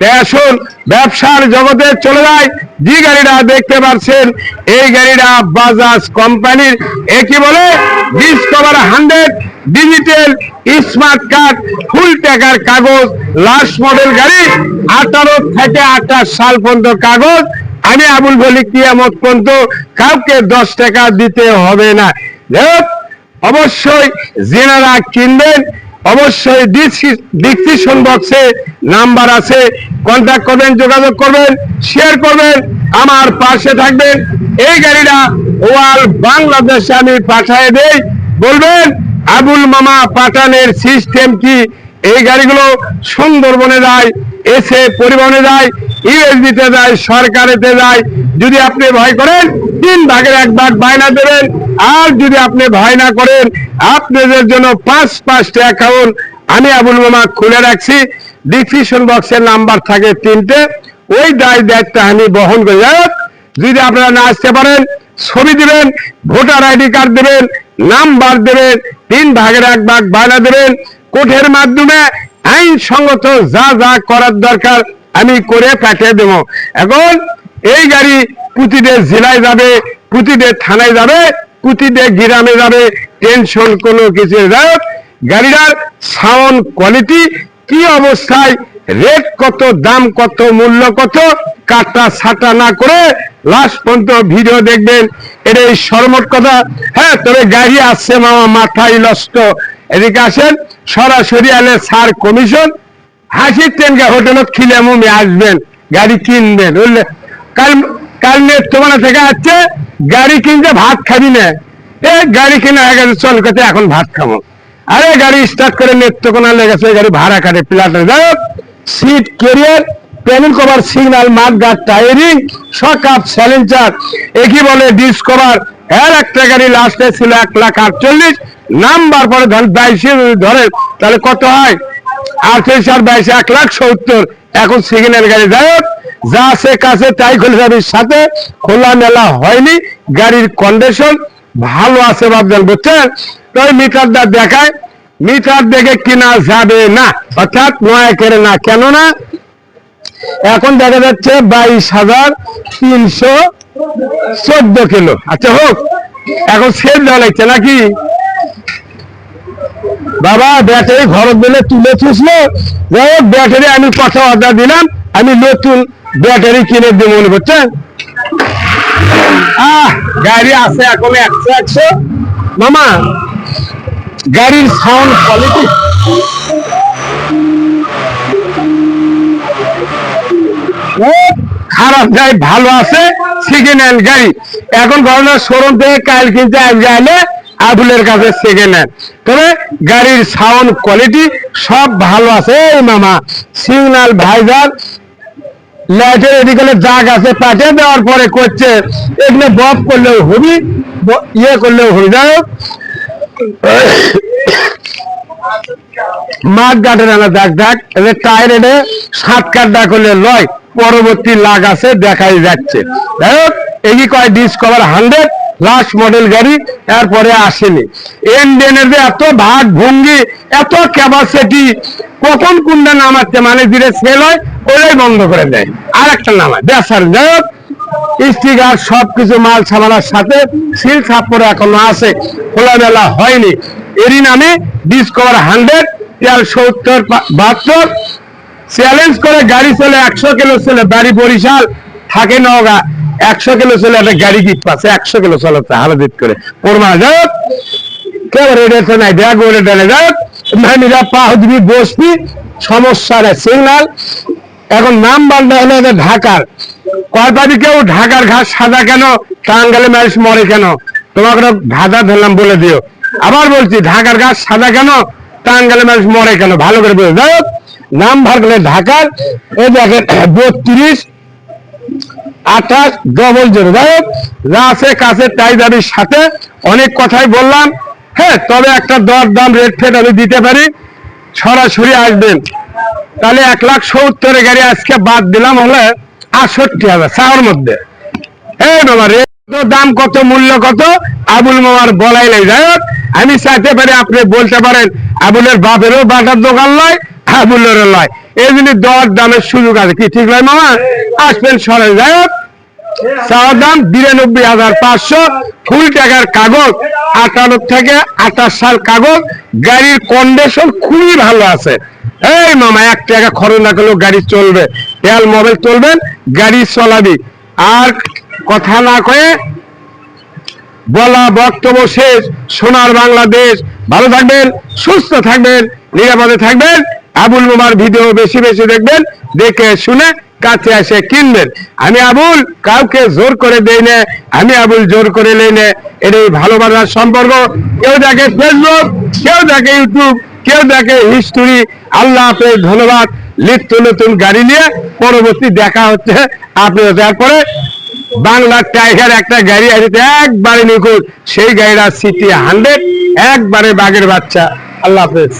আসুন ব্যবসার জগতে চলে যায়। যে গাড়িটা দেখতে পাচ্ছেন, এই গাড়িটা বাজাজ কোম্পানির। একই বলে? Discover hundred digital smart card full টাকার কাগজ লাস্ট মডেল গাড়ি, আঠারো থেকে আঠাশ সাল পর্যন্ত কাগজ। আমি আবুল বলি, কিয়ামত পর্যন্ত কাউকে দশ টাকা দিতে হবে না। অবশ্যই জেনারা কিনবেন অবশ্যই ডিসক্রিপশন বক্সে নাম্বার আছে কন্ট্যাক্ট করবেন, যোগাযোগ করবেন শেয়ার করবেন, আমার পাশে থাকবেন। এই গাড়িটা ওয়াল বাংলাদেশে আমি পাঠিয়ে দেই। বলবেন, আবুল মামা পাঠানের সিস্টেম কি? এই গাড়িগুলো সুন্দরবনে যায়, এসে পরিবহনে যায় ইউএসবিতে যায়, সরকারেতে যায়। যদি আপনি ভয় করেন, তিন ভাগের এক ভাগ বায়না দেবেন। আর যদি আপনি ভয় না করেন, আপনাদের জন্য পাঁচ পাঁচটা অ্যাকাউন্ট আমি আবুল মামা খুলে রাখছি। ডিসক্রিপশন বক্সের নাম্বার থাকে তিনটে। ওই দায় দায়িত্ব আমি বহন করে। যাই যদি আপনারা না আসতে পারেন, ছবি দিবেন, ভোটার আইডি কার্ড দেবেন, নাম্বার দেবেন, তিন ভাগের এক ভাগ বায়না দেবেন। কোর্টের মাধ্যমে আইনসঙ্গত যা যা করার দরকার আমি করে পাঠিয়ে দেবো। এখন এই গাড়ি প্রতিটা জেলায় যাবে প্রতিটা থানায় যাবে প্রতিটা গ্রামে যাবে, টেনশন কোনো কিছু গাড়িটার সাউন্ড কোয়ালিটি কি অবস্থায়, রেট কত, দাম কত, মূল্য কত, কাটা ছাটা না করে লাস্ট পর্যন্ত ভিডিও দেখবেন। এটা এই সরমট কথা। হ্যাঁ তবে গাড়ি আসছে মামা, মাথায় নষ্ট। এদিকে আসেন, সরাসরি আলে সার কমিশন হাসির টেনকা হোটেলত খিলে মুমি আসবেন, গাড়ি কিনবেন, বুঝলে? কাল কাল নেত্রকোনা থেকে আসছে গাড়ি কিনতে ভাত খাবি না। এ গাড়ি কিনা হয়ে গেছে, চল কথা এখন ভাত খাব। আরে গাড়ি স্টার্ট করে নেত্রকোনা লেগেছে গাড়ি ভাড়া কাটে প্লাটে seat carrier panel cover signal mud guard tiring সকাপ স্যালেঞ্চার একই বলে ডিসকভার এর একটা গাড়ি লাস্টে ছিল এক লাখ আটচল্লিশ, নাম্বার পরে ধরেন বাইশে ধরেন তাহলে কত হয়? আঠাইশ আর বাইশ এক লাখ সত্তর। এখন সিগন্যাল গাড়ি যাই যা আছে কাছে তাই খুলে গাড়ির সাথে। খোলা মেলা হয়নি। গাড়ির কন্ডিশন ভালো আছে ভাবছেন, বুঝছেন? তো ওই মিটারটা দেখায়। মিটার দেখে কিনা যাবে না। অর্থাৎ নয় করে না, কেননা এখন দেখা যাচ্ছে বাইশ হাজার তিনশো চোদ্দ কিলো। আচ্ছা হোক, এখন সেল দেওয়া লাগছে নাকি? বাবা ব্যাটারি ঘরত দিলে তুলে থুসলো যাই হোক ব্যাটারি আমি কথা অর্ডার দিলাম, আমি নতুন ব্যাটারি কিনে দেবো মনে করছেন গাড়ি আছে এখন একশো একশো। মামা, গাড়ির সাউন্ড কোয়ালিটি খারাপ গাড়ি, ভালো আছে হ্যান্ড গাড়ি। এখন ঘটনা শোরুম থেকে কাল কিনতে আজকে আইলে আবুলের কাছে সেকেন্ড হ্যান্ড তবে গাড়ির সাউন্ড কোয়ালিটি সব ভালো আছে, এই মামা। সিগনাল ভাইজার লাইটের এদিকে দাগ আছে, পাঠিয়ে দেওয়ার পরে করছে। এখানে বপ করলেও হবি ইয়ে করলেও হয়ে যায় মাঠ গাটে না দাগ দাগ। এদের টায়ার এনে সাত কাটটা করলে লয়। পরবর্তী লাগ আছে, দেখাই যাচ্ছে। যাই হোক এই কয় ডিসকভার হান্ড্রেড লাস্ট মডেল গাড়ি এরপরে আসেনি। ইন্ডিয়ানের যে এত ভাগ ভঙ্গি এত ক্যাপাসিটি কখন কোনটা নামাচ্ছে মানে ধীরে সেল হয় ওটাই বন্ধ করে দেয়। আর একটা নামায় বেসার যাই স্টিকার সবকিছু মাল সামানার সাথে সিল ছাপ্পর এখনও আছে, খোলামেলা হয়নি। এরই নামে ডিসকভার হান্ড্রেড তেল সত্তর বাহাত্তর। চ্যালেঞ্জ করে গাড়ি চলে একশো কিলো চলে বাড়ি বরিশাল, থাকে নওগা। একশো কিলো চলে একটা গাড়ি গিট পাচ্ছে একশো কিলো চলাচ্ছে হালাদিত করে। পরমা যাক কেউ রেডিয়েছে নাই? দেখ ওরে ডালে যাক নামিরা পা দিবি বসবি সমস্যা নেই সিগনাল এখন নাম বান্ধা হলো এদের ঢাকার। কয় পাবি কেউ? ঢাকার ঘাস সাদা কেন? টাঙ্গালে মানুষ মরে কেন? তোমাকে ধাঁধা ধরলাম বলে দিও। আবার বলছি ঢাকার ঘাস সাদা কেন? টাঙ্গালে মানুষ মরে কেন? ভালো করে বলে হোক, নাম ভাগলে ঢাকার। এই দেখেন বত্রিশ আঠাশ ডবল জিরো যাই হোক কাছে তাই দাবির সাথে অনেক কথাই বললাম। হ্যাঁ তবে একটা দর দাম রেট ফেট আমি দিতে পারি। সরাসরি আসবেন। তাহলে এক লাখ সত্তরের গাড়ি আজকে বাদ দিলাম হলে আটষট্টি হাজার, চাওয়ার মধ্যে। হ্যাঁ বাবা রেট দাম কত, মূল্য কত? আবুল মামার বলাই নাই। যাই হোক, আমি চাইতে পারি আপনি বলতে পারেন, আবুলের বাপেরও বাটার দোকান নয় আবুলেরও নয় এই জন্য দর দামের সুযোগ আছে। কি, ঠিক নয় মামা? আসবেন সরে যাই হোক চাওয়ার দাম বিরানব্বই হাজার পাঁচশো, ফুল টাকার কাগজ আটান্ন থেকে আঠাশ সাল কাগজ, গাড়ির কন্ডিশন খুবই ভালো আছে। এই মামা, এক টাকা খরচ না করলেও গাড়ি চলবে। তেল মোবাইল চলবেন গাড়ি চলাবি। আর কথা না কয়ে বলা বক্তব্য শেষ। সোনার বাংলাদেশ। ভালো থাকবেন, সুস্থ থাকবেন, নিরাপদে থাকবেন। আবুল মামার ভিডিও বেশি বেশি দেখবেন, দেখে শুনে কাছে এসে কিনবেন। আমি আবুল, কাউকে জোর করে দেই না। আমি আবুল জোর করে নেই না। এটাই ভালোবাসার সম্পর্ক। কেউ দেখে ফেসবুক কেউ দেখে ইউটিউব কেউ দেখে হিস্টোরি আল্লাহ হাফেজ, ধন্যবাদ। নিত্য নতুন গাড়ি নিয়ে পরবর্তী দেখা হচ্ছে আপনি তারপরে। বাংলার টাইগার একটা গাড়ি আছে একবারে নিখুঁত। সেই গাড়িটা সিটি হান্ড্রেড একবারে বাঘের বাচ্চা। আল্লাহ হাফেজ।